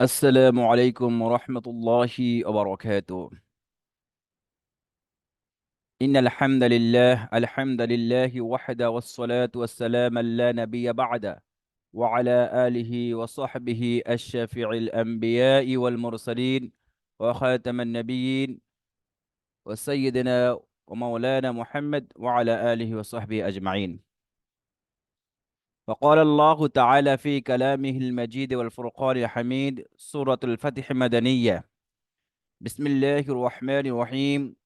السلام عليكم ورحمة الله وبركاته. إن الحمد لله الحمد لله وحده والصلاة والسلام لا نبي بعده وعلى آله وصحبه الشافع الأنبياء والمرسلين وخاتم النبيين وسيدنا ومولانا محمد وعلى آله وصحبه أجمعين. فقال الله تعالى في كلامه المجيد والفرقان الحميد سورة الفتح مدنية. بسم الله الرحمن الرحيم.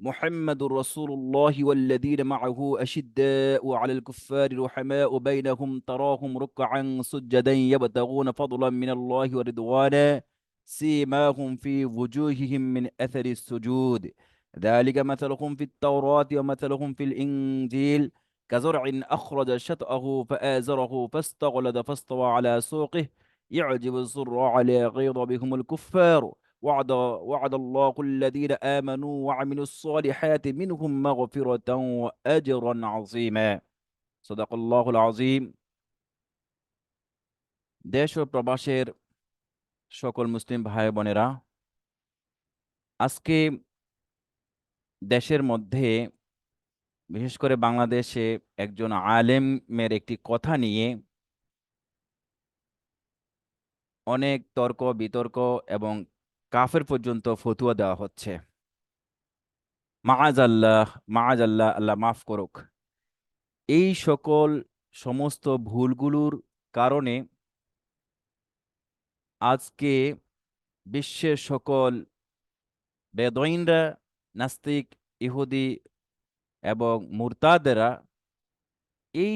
محمد رسول الله والذين معه أشداء على الكفار رحماء بينهم تراهم ركعا سجدا يبتغون فضلا من الله ورضوانا سيماهم في وجوههم من أثر السجود. ذلك مثلهم في التوراة ومثلهم في الإنجيل. كزرع أخرج شطأه فآزره فاستغلظ فاستوى على سوقه يعجب الزراع ليغيظ بهم الكفار وعد وعد الله الذين آمنوا وعملوا الصالحات منهم مغفرة وأجرا عظيما صدق الله العظيم দেশ ও প্রবাসের সকল মুসলিম ভাই বোনেরা আজকে দেশের মধ্যে বিশেষ করে বাংলাদেশে একজন আলেমের একটি কথা নিয়ে অনেক তর্ক, বিতর্ক এবং কাফের পর্যন্ত ফতুয়া দেওয়া হচ্ছে। মাআজ আল্লাহ মাআজ আল্লাহ আল্লাহ মাফ করুক। এই সকল সমস্ত ভুলগুলোর কারণে আজকে বিশ্বের সকল বেদইনরা নাস্তিক, ইহুদি এবং মুরতাদেরা এই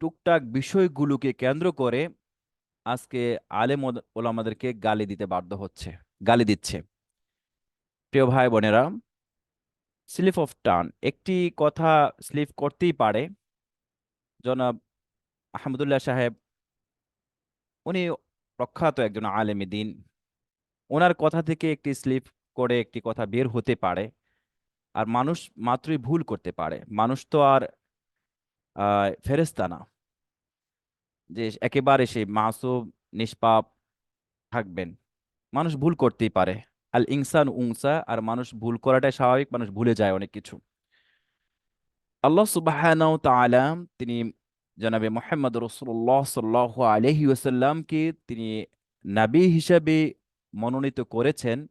টুকটাক বিষয়গুলোকে কেন্দ্র করে আজকে আলেম ওলামাদেরকে গালি দিতে বাধ্য হচ্ছে, গালি দিচ্ছে। প্রিয় ভাই বোনেরা, স্লিপ অফ টান, একটি কথা স্লিপ করতেই পারে। জনাব আহমদুল্লাহ সাহেব, উনি প্রখ্যাত একজন আলেমী দিন। ওনার কথা থেকে একটি স্লিপ করে একটি কথা বের হতে পারে। আর মানুষ মাত্রই ভুল করতে পারে। মানুষ তো আর ফেরেস্তা না। যে একেবারে সে মাসুম, নিষ্পাপ থাকবেন। মানুষ ভুল করতেই পারে। আল ইনসান উংসা আর মানুষ ভুল করাটাই স্বাভাবিক, মানুষ ভুলে যায় অনেক কিছু। আল্লাহ সুবাহ তিনি জনাবে মোহাম্মদ রসুল্লাহ সাল্লাহ আলহি ওসাল্লামকে তিনি নাবী হিসাবে মনোনীত করেছেন।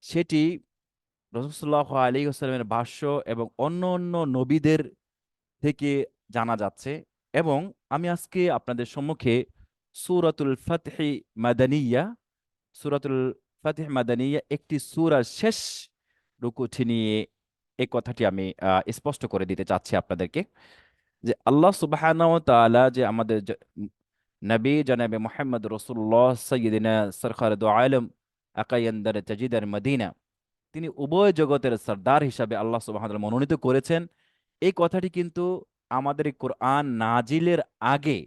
সেটি রসুল্লাহ আলী আসসালামের ভাষ্য এবং অন্য অন্য নবীদের থেকে জানা যাচ্ছে এবং আমি আজকে আপনাদের সম্মুখে সুরাতুল ফাতহি মাদানিয়া, সুরাতুল ফাতিহ মাদানিয়া একটি সুরার শেষ রুকুটি নিয়ে এই কথাটি আমি স্পষ্ট করে দিতে চাচ্ছি আপনাদেরকে যে আল্লাহ সুবাহ যে আমাদের নবী জনাবে মোহাম্মদ রসুল্লাহ সৈয়দিনা সরকার আলম আকাইয়ান্দার তাজিদার মদিনা তিনি উভয় জগতের সর্দার হিসাবে আল্লাহ সুবাহ মনোনীত করেছেন। এই কথাটি কিন্তু আমাদের কোরআন নাজিলের আগে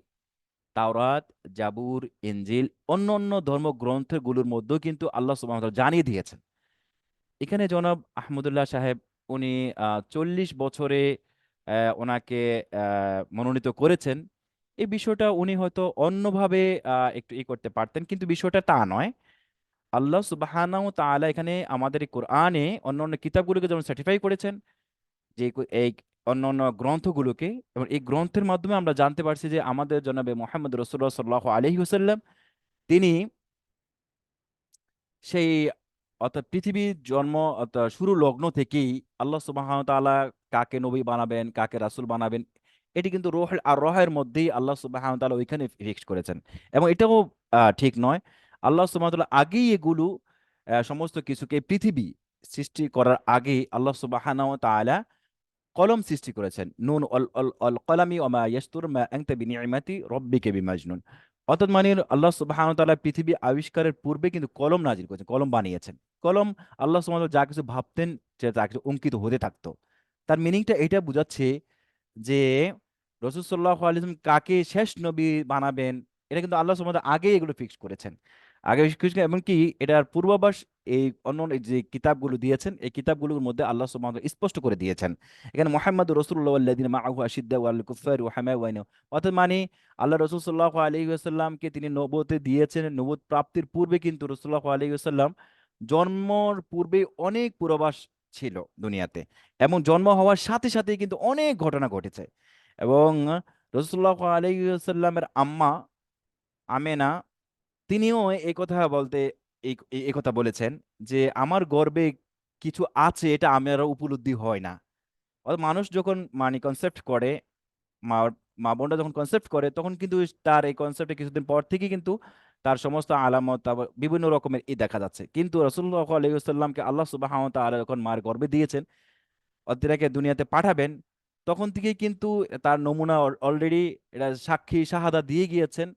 তাওরাত, জাবুর ইঞ্জিল অন্য অন্য ধর্মগ্রন্থগুলোর মধ্যেও কিন্তু আল্লাহ সুবাহ জানিয়ে দিয়েছেন। এখানে জনাব আহমদুল্লাহ সাহেব উনি চল্লিশ বছরে ওনাকে মনোনীত করেছেন। এই বিষয়টা উনি হয়তো অন্যভাবে একটু ই করতে পারতেন, কিন্তু বিষয়টা তা নয়। আল্লাহ সুবাহ তাআলা এখানে আমাদের এই কোরআনে অন্য অন্য কিতাবগুলোকে যেমন সার্টিফাই করেছেন, যে এই অন্য অন্য গ্রন্থগুলোকে, এবং এই গ্রন্থের মাধ্যমে আমরা জানতে পারছি যে আমাদের জনাবে মোহাম্মদ রসুল্লাহ সাল্লাহ আলহি হুসাল্লাম তিনি সেই অর্থাৎ পৃথিবীর জন্ম অর্থাৎ শুরু লগ্ন থেকেই আল্লাহ সুবাহ তাআলা কাকে নবী বানাবেন, কাকে রাসুল বানাবেন, এটি কিন্তু রোহ আর রহের মধ্যেই আল্লাহ সুবাহ তাআলা ওইখানে ফিক্স করেছেন। এবং এটাও ঠিক নয় আল্লাহ সুবাহ আগেই এগুলো সমস্ত কিছুকে পৃথিবী সৃষ্টি করার আগেই আল্লাহ সুবাহ তাআলা কলম সৃষ্টি করেছেন। নুন অল অল অল কলামি ওমা ইয়াস্তুর, মা আনতা বিনিআমাতি রব্বিকা বিমাজনুন। অর্থাৎ মানে আল্লাহ সুবহানাহু ওয়া তাআলা পৃথিবী আবিষ্কারের পূর্বে কিন্তু কলম নাজির করেছেন, কলম বানিয়েছেন। কলম আল্লাহ সুবহানাহু যা কিছু ভাবতেন সেটা তা কিছু অঙ্কিত হতে থাকতো। তার মিনিংটা এটা বোঝাচ্ছে যে রসুল সাল্লাহ আলাইহি কাকে শেষ নবী বানাবেন, এটা কিন্তু আল্লাহ সুবহানাহু আগেই এগুলো ফিক্স করেছেন। আগে কিছু এমনকি এটার পূর্বাভাস এই অন্য যে কিতাবগুলো দিয়েছেন, এই কিতাবগুলোর মধ্যে আল্লাহ তাআলা স্পষ্ট করে দিয়েছেন। এখানে মোহাম্মদ রাসূলুল্লাহ ওয়াল্লাযিনা মাআহু আশিদ্দাউ আলাল কুফারি ওয়া হামাউ বাইনাহুম অর্থাৎ মানে আল্লাহ রাসূল সাল্লাল্লাহু আলাইহি ওয়াসাল্লামকে তিনি নবুয়তে দিয়েছেন নবুয়ত প্রাপ্তির পূর্বে কিন্তু রসুল্লাহ আলাইহি ওয়াসাল্লাম জন্মর পূর্বে অনেক পূর্বাভাস ছিল দুনিয়াতে। এবং জন্ম হওয়ার সাথে সাথে কিন্তু অনেক ঘটনা ঘটেছে। এবং রসুল্লাহ আলাইহি ওয়াসাল্লামের আম্মা আমেনা তিনিও এই কথা বলতে এই কথা বলেছেন যে, আমার গর্বে কিছু আছে, এটা আমার উপলব্ধি হয় না। মানুষ যখন মানে কনসেপ্ট করে, মা মা বোনরা যখন কনসেপ্ট করে, তখন কিন্তু তার এই কনসেপ্টে কিছুদিন পর থেকে কিন্তু তার সমস্ত আলামত বিভিন্ন রকমের ই দেখা যাচ্ছে। কিন্তু রসুল্লাহ আলাইসাল্লামকে আল্লাহ সুবাহ তাআলা যখন মার গর্বে দিয়েছেন অতিরাকে দুনিয়াতে পাঠাবেন, তখন থেকেই কিন্তু তার নমুনা অলরেডি এটা সাক্ষী, শাহাদা দিয়ে গিয়েছেন।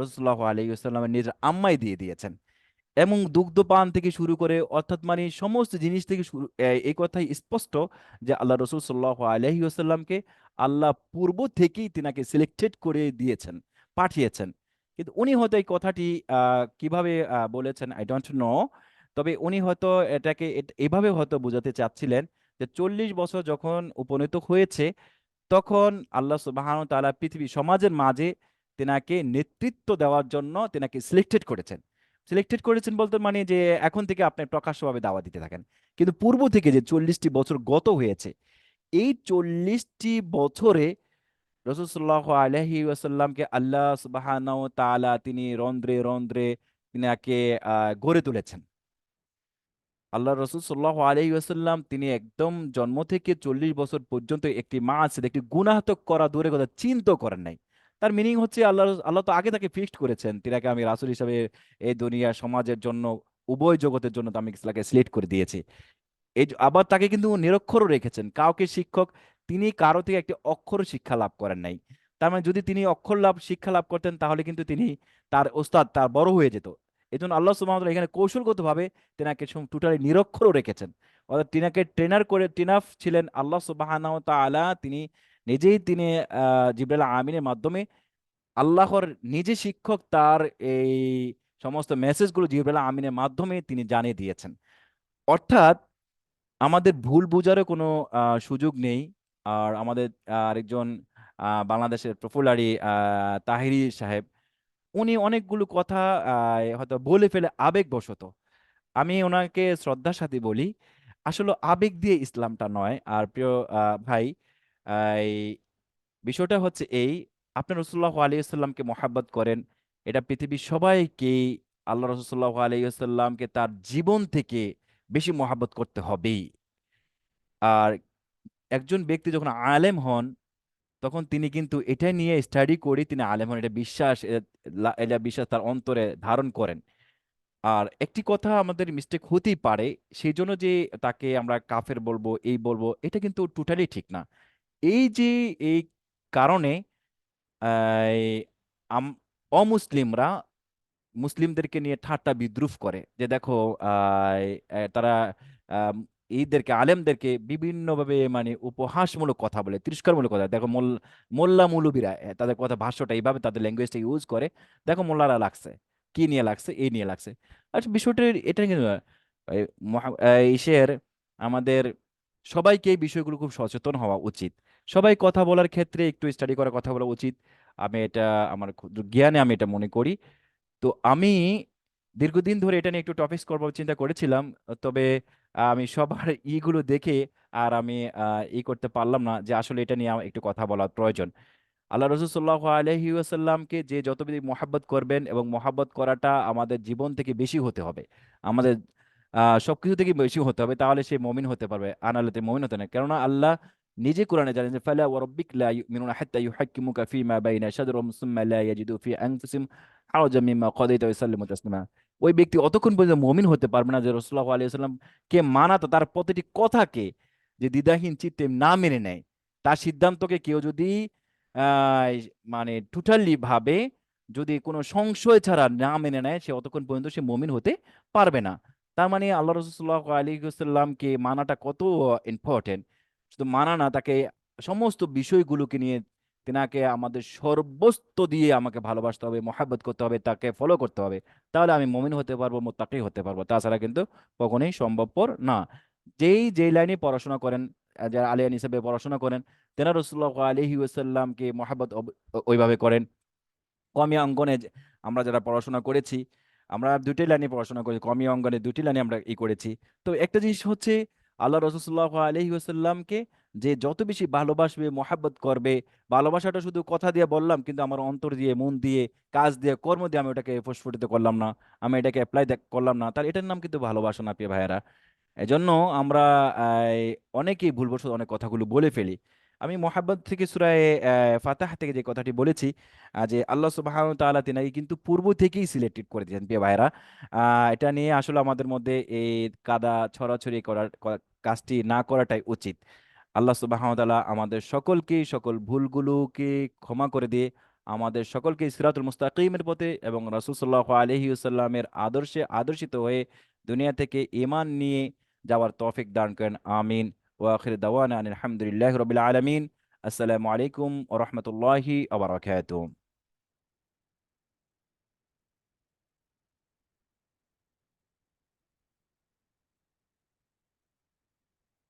রসুল্লাহ আলাইসাল্লামের নিজের আম্মাই দিয়ে দিয়েছেন। এবং দুগ্ধপান থেকে শুরু করে, অর্থাৎ মানে সমস্ত জিনিস থেকে শুরু এই কথাই স্পষ্ট যে আল্লাহ রসুল সাল্লাহ আলহি আসাল্লামকে আল্লাহ পূর্ব থেকেই তিনাকে সিলেক্টেড করে দিয়েছেন, পাঠিয়েছেন। কিন্তু উনি হয়তো এই কথাটি কীভাবে বলেছেন আই ডোন্ট নো তবে উনি হয়তো এটাকে এভাবে হয়তো বোঝাতে চাচ্ছিলেন যে চল্লিশ বছর যখন উপনীত হয়েছে, তখন আল্লাহ সুবাহান তালা পৃথিবী সমাজের মাঝে তেনাকে নেতৃত্ব দেওয়ার জন্য তেনাকে সিলেক্টেড করেছেন। সিলেক্টেড করেছেন বলতে মানে যে এখন থেকে আপনি প্রকাশ্যভাবে দাওয়া দিতে থাকেন। কিন্তু পূর্ব থেকে যে চল্লিশটি বছর গত হয়েছে, এই চল্লিশটি বছরে রসুল্লাহ আলহি ওয়াসাল্লামকে আল্লাহ সুবাহান তালা তিনি রন্ধ্রে রন্ধ্রে তিনাকে গড়ে তুলেছেন। আল্লাহ রসুল সাল্লাহ আলহি আসাল্লাম তিনি একদম জন্ম থেকে চল্লিশ বছর পর্যন্ত একটি মা আছে একটি গুনাহতক করা দূরে কথা চিন্তা করেন নাই। তার মিনিং হচ্ছে আল্লাহ আল্লাহ তো আগে তাকে ফিক্সড করেছেন। তিনাকে আমি রাসুল হিসাবে এই দুনিয়া সমাজের জন্য, উভয় জগতের জন্য আমি তাকে সিলেক্ট করে দিয়েছি। এই আবার তাকে কিন্তু নিরক্ষরও রেখেছেন। কাউকে শিক্ষক, তিনি কারও থেকে একটি অক্ষর শিক্ষা লাভ করেন নাই। তার মানে যদি তিনি অক্ষর লাভ, শিক্ষা লাভ করতেন, তাহলে কিন্তু তিনি তার ওস্তাদ, তার বড় হয়ে যেত। এই জন্য আল্লাহ তাআলা এখানে কৌশলগতভাবে তেনাকে টোটালি নিরক্ষরও রেখেছেন। অর্থাৎ তিনাকে ট্রেনার করে তিনাফ ছিলেন আল্লাহ সুবহানাহু ওয়া তাআলা। তিনি নিজেই তিনি জিব্রাইল আমিনের মাধ্যমে আল্লাহর নিজে শিক্ষক তার এই সমস্ত মেসেজগুলো জিব্রাইল আমিনের মাধ্যমে তিনি জানিয়ে দিয়েছেন। অর্থাৎ আমাদের ভুল বোঝারও কোনো সুযোগ নেই। আর আমাদের আরেকজন বাংলাদেশের প্রফুলারি তাহিরি সাহেব, উনি অনেকগুলো কথা হয়তো বলে ফেলে আবেগবশত। আমি ওনাকে শ্রদ্ধার সাথে বলি, আসলে আবেগ দিয়ে ইসলামটা নয়। আর প্রিয় ভাই বিষয়টা হচ্ছে এই, আপনি রসুল্লাহ আলাইসাল্লামকে মহাব্বত করেন, এটা পৃথিবীর সবাইকেই আল্লাহ রসুল্লাহ আলাইসাল্লামকে তার জীবন থেকে বেশি মহাব্বত করতে হবেই। আর একজন ব্যক্তি যখন আলেম হন, তখন তিনি কিন্তু এটা নিয়ে স্টাডি করে তিনি আলেম হন, এটা বিশ্বাস এটা বিশ্বাস তার অন্তরে ধারণ করেন। আর একটি কথা আমাদের মিস্টেক হতেই পারে, সেই জন্য যে তাকে আমরা কাফের বলব, এই বলব, এটা কিন্তু টোটালি ঠিক না। এই যে, এই কারণে অমুসলিমরা মুসলিমদেরকে নিয়ে ঠাট্টা বিদ্রুপ করে যে, দেখো তারা এইদেরকে, আলেমদেরকে বিভিন্নভাবে মানে উপহাসমূলক কথা বলে, তিরস্কারমূলক কথা। দেখো, মোল, মোল্লা মৌলবীরা তাদের কথা, ভাষ্যটা এইভাবে, তাদের ল্যাঙ্গুয়েজটা ইউজ করে। দেখো, মোল্লারা লাগছে। কি নিয়ে লাগছে? এই নিয়ে লাগছে। আচ্ছা বিষয়টা এটা কিন্তু ইসের আমাদের সবাইকে এই বিষয়গুলো খুব সচেতন হওয়া উচিত। সবাই কথা বলার ক্ষেত্রে একটু স্টাডি করে কথা বলা উচিত। আমি এটা, আমার জ্ঞানে আমি এটা মনে করি। তো আমি দীর্ঘদিন ধরে এটা নিয়ে একটু টপিকস করব চিন্তা করেছিলাম, তবে আমি সবার ইগুলো দেখে আর আমি ই করতে পারলাম না যে আসলে এটা নিয়ে একটু কথা বলা প্রয়োজন। আল্লাহ রসুল সাল্লাহ আলহি যে যত বেশি মহাব্বত করবেন এবং মহাব্বত করাটা আমাদের জীবন থেকে বেশি হতে হবে। আমাদের আহ সবকিছু থেকে বেশি হতে হবে, তাহলে সে মমিন হতে পারবে। আনালেতে মমিন হতে না। কেননা আল্লাহ নিজে কোরআনে জানেন যে ফালা ওয়া রাব্বিক লা ইউমিনুনা হাত্তা ইউহাক্কিমুকা ফীমা বাইনা শাজরুম সুম্মা লা ইয়াজিদু ফি আনফুসিহিম হারাজাম মিম্মা কাদাইতা ওয়া তাসলিমা ওই ব্যক্তি অতক্ষণ পর্যন্ত মমিন হতে পারবে না যে রাসূলুল্লাহ আলাইহি সাল্লাম কে মানাতো তার প্রতিটি কথাকে যে দ্বিধাহীন চিত্তে না মেনে নেয়। তার সিদ্ধান্তকে কেউ যদি মানে টোটালি ভাবে যদি কোনো সংশয় ছাড়া না মেনে নেয়, সে অতক্ষণ পর্যন্ত সে মমিন হতে পারবে না। তার মানে আল্লাহ রসুল্লাহ আলী সাল্লামকে মানাটা কত ইম্পর্টেন্ট শুধু মানা না, তাকে সমস্ত বিষয়গুলোকে নিয়ে তিনাকে আমাদের সর্বস্ত দিয়ে আমাকে ভালোবাসতে হবে, মোহাব্বত করতে হবে, তাকে ফলো করতে হবে। তাহলে আমি মমিন হতে পারব, মোত্তাকি হতে পারব। তাছাড়া কিন্তু কখনোই সম্ভবপর না। যেই যেই লাইনে পড়াশোনা করেন, যারা আলিয়ান হিসেবে পড়াশোনা করেন তেনা রসুল্লাহ আলহি ওয়াসাল্লামকে মোহাব্বত ওইভাবে করেন। কমি অঙ্গনে আমরা যারা পড়াশোনা করেছি, আমরা দুটি লাইনে পড়াশোনা করেছি কমি অঙ্গনে দুটি লাইনে আমরা ই করেছি। তো একটা জিনিস হচ্ছে আল্লাহ রসুল্লাহ আলহি আসাল্লামকে যে যত বেশি ভালোবাসবে, মোহাব্বত করবে, ভালোবাসাটা শুধু কথা দিয়ে বললাম, কিন্তু আমার অন্তর দিয়ে, মন দিয়ে, কাজ দিয়ে, কর্ম দিয়ে আমি ওটাকে প্রস্ফুটিত করলাম না, আমি এটাকে অ্যাপ্লাই করলাম না। তাহলে এটার নাম কিন্তু ভালোবাসা না, প্রিয় ভাইয়েরা। এজন্য আমরা অনেকেই ভুলবশত অনেক কথাগুলো বলে ফেলি। আমি মোহাব্বত থেকে সুরায় ফাতাহ থেকে যে কথাটি বলেছি যে আল্লাহ সুবহানাহু ওয়া তাআলা কিন্তু পূর্ব থেকেই সিলেক্টেড করে দিয়েছেন, প্রিয় ভাইরা এটা নিয়ে আসলে আমাদের মধ্যে এই কাদা, ছড়াছড়ি করার কাজটি না করাটাই উচিত। আল্লাহ তাআলা আমাদের সকলকে সকল ভুলগুলোকে ক্ষমা করে দিয়ে আমাদের সকলকে সিরাতুল মুস্তাকিমের পথে এবং রাসূল সাল্লাল্লাহু আলাইহি আদর্শে আদর্শিত হয়ে দুনিয়া থেকে ইমান নিয়ে যাওয়ার তৌফিক দান করেন। আমিন। ওয়া আখির দাওয়ানা আনিল হামদুলিল্লাহি রাব্বিল আলামিন। আসসালামু আলাইকুম ওয়া রাহমাতুল্লাহি ওয়া বারাকাতুহু।